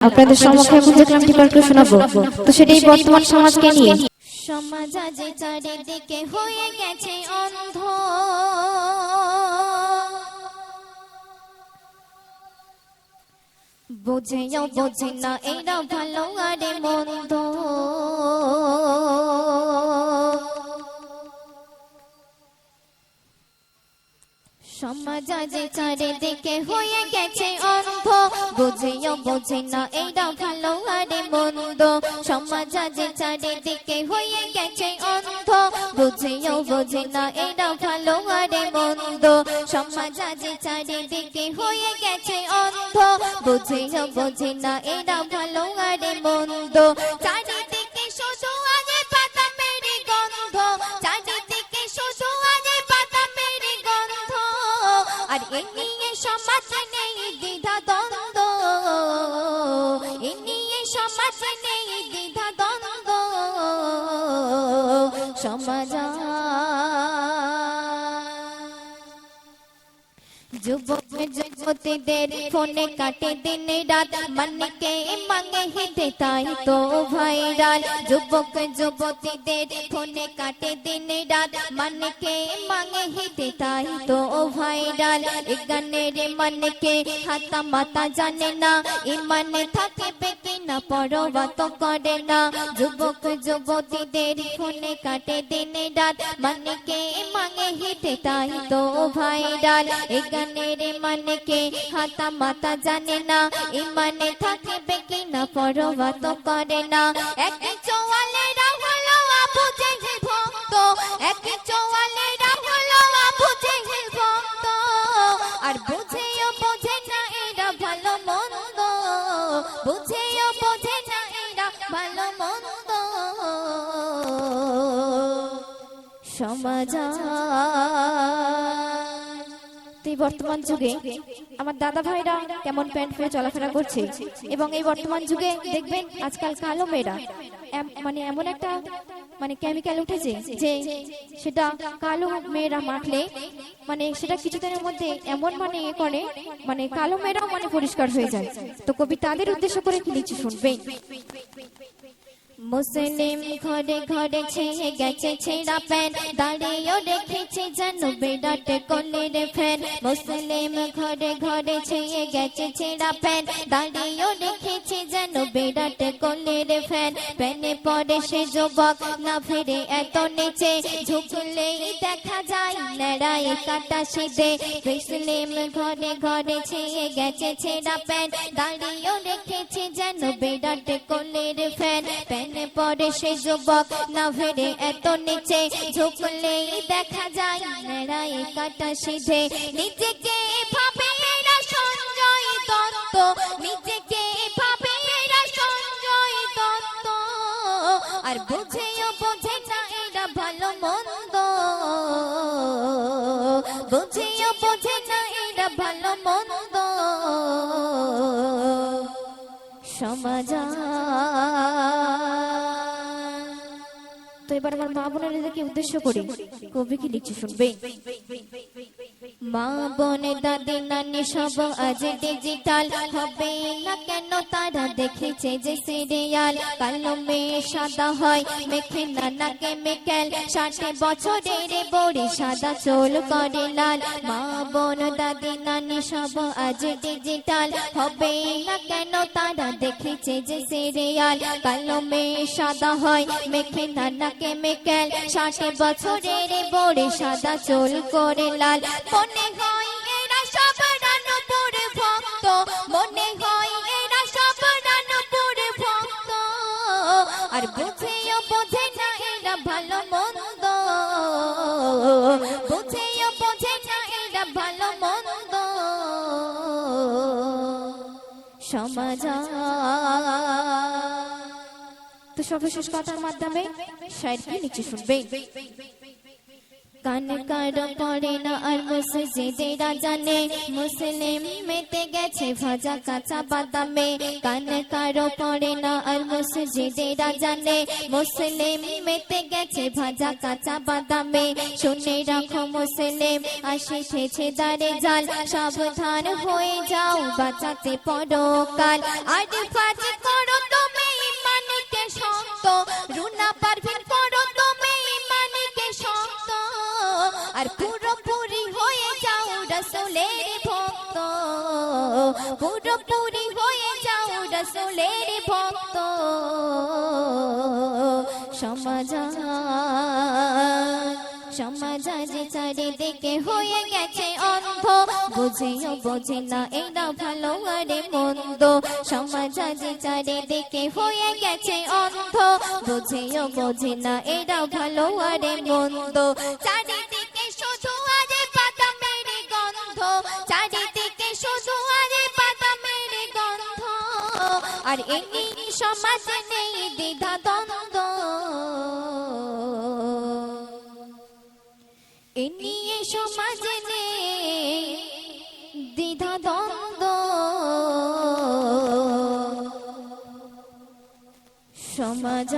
আপনাদের সমক্ষে এখন যে ক্লামটি পাঠ শোনাবো। তো সেটাই বর্তমান সমাজকে নিয়ে। সমাজ আজ চারিদিকে হয়ে গেছে অন্ধ। বোঝেও বোঝে না এরা ভালো আরে মন্দ। সমাজ আজ চারিদিকে হয়ে গেছে অন্ধ, বুঝেও বোঝে না এরা ভালো আরে মন্দ। সমাজ আজ চারিদিকে হয়ে গেছে অন্ধ, বুঝেও বোঝে না এরা ভালো আরে মন্দ। সমাজ আজ চারিদিকে হয়ে গেছে অন্ধ, বুঝেও বোঝে না এরা ভালো আরে মন্দ। যুবক যুবতীদের ফোনে কাটে দিন রাত মনকে মাঙ্গে হিতে তাই তো ভাইরাল যুবক যুবতীদের ফোনে কাটে দিন রাত মনকে মাঙ্গে হিতে তাই তো ভাইরাল এ গানের মনকে হাতা মাতা জানে না ইমানে থাকে বেকি না পরবা তো করে না। যুবক যুবতীদের ফোনে কাটে দিন রাত। মনকে মাঙ্গে হিতে তাই তো ভাইরাল। এ গানের মনকে হাতা মাতা জানে না। ইমানে থাকে বেকি না পরবা তো করে না। এক চোয়ালে হলো আবু জেহেল ভক্ত। এক চোয়ালে হলো আবু জেহেল ভক্ত। আর বোঝে সমাজ এই বর্তমান যুগে আমার দাদা ভাইরা কেমন প্যান্ট পরে চলাফেরা করছে এবং এই বর্তমান যুগে দেখবেন আজকাল কালো মেয়েরা মানে এমন একটা মানে কেমিক্যাল উঠেছে যে সেটা কালো মেয়েরা মাখলে মানে সেটা কিছুদিনের মধ্যে এমন মানে এ করে মানে কালো মেয়েরাও মানে পরিষ্কার হয়ে যায়। তো কবি তাদের উদ্দেশ্য করে কি লিখছে শুনবেন। মুসলিম ঘরে ঘরে ছেয়ে গেছে ছেঁড়া প্যান দাঁড়িয়েও রেখেছে যেন বিরাট কোলের ফ্যান। মুসলিম ঘরে ঘরে ছেয়ে গেছে ছেঁড়া প্যান দাঁড়িয়েও রেখেছে যেন বিরাট কোলের ফ্যান। সে যুবক না ফিরে, এত নিচে ঝুঁকলেই দেখা যায় নেড়ায় কাটা সিদে। মুসলিম ঘরে ঘরে গেছে ছেঁড়া দাঁড়িয়েও রেখেছে যেন বিরাট কোলের ফ্যান। পরে সে যুবক না ফেরে, এত নিচে ঝুঁকলেই দেখা যায় নেড়ায় কাটা সিধে নিজেকে ভাবে সঞ্জয় দত্ত, নিজেকে আর বুঝেও বোঝে না এরা ভালো মন্দ। বুঝেও বোঝে না এরা ভালো মন্দ। সমাজ তো এবার আমার মা বোনেরদেরকে উদ্দেশ্য করি। কবি কি লিখছে শুনবেন মা বোন, দাদি, নানি সব আজ ডিজিটাল হবে না কেন তারা দেখেছে যে সিরিয়াল কালো মেয়ে সাদা হয়, মেখে না নাকে মেকেল ষাটে বছরের বড়ি সাদা চোল করে লাল। মা বোন, দাদি, নানি সব আজ ডিজিটাল হবে না কেন তারা দেখেছে যে সিরিয়াল কালো মেয়ে সাদা হয়, মেখে না নাকে মেকেল ষাটে বছরের বড়ি সাদা চোল করে লাল। মনে হয় এরা সব রানপুর ভক্ত। মনে হয় এরা সব রানপুর ভক্ত। আর বুঝেও বোঝে না ভালো মন্দ। বুঝেও বোঝে না এরা ভালো মন্দ। সমাজ। তো সর্বশেষ কথার মাধ্যমে শায়ের কি লিখছে শুনবেন কান কারও পড়ে না আর মসজিদেরা জানে মুসলিম মেতে গেছে ভাজা কাঁচা বাদামে কান কারও পড়ে না আর মসজিদেরা জানে মুসলিম মেতে গেছে ভাজা কাঁচা বাদামে শুনে রাখো মুসলিম আসিতেছে দাঁড়ে জাল সাবধান হয়ে যাও বাঁচাতে পরকাল আর ফাজ পুরোপুরি হয়ে যাও রসুলের ভক্ত। সমাজ সমাজ আজ চারিদিকে হয়ে গেছে অন্ধ। বুঝেও, বোঝে না এরা ভালো আরে মন্দ। সমাজ আজ চারিদিকে হয়ে গেছে অন্ধ। বুঝেও, বোঝে না এরা ভালো আরে মন্দ। চারিদিকে শুধু আরে বাদামের আর এই সমাজ নেই দ্বিধা দ্বন্দ্ব। এ নিয়ে সমাজে নেই দ্বিধা দ্বন্দ্ব। সমাজ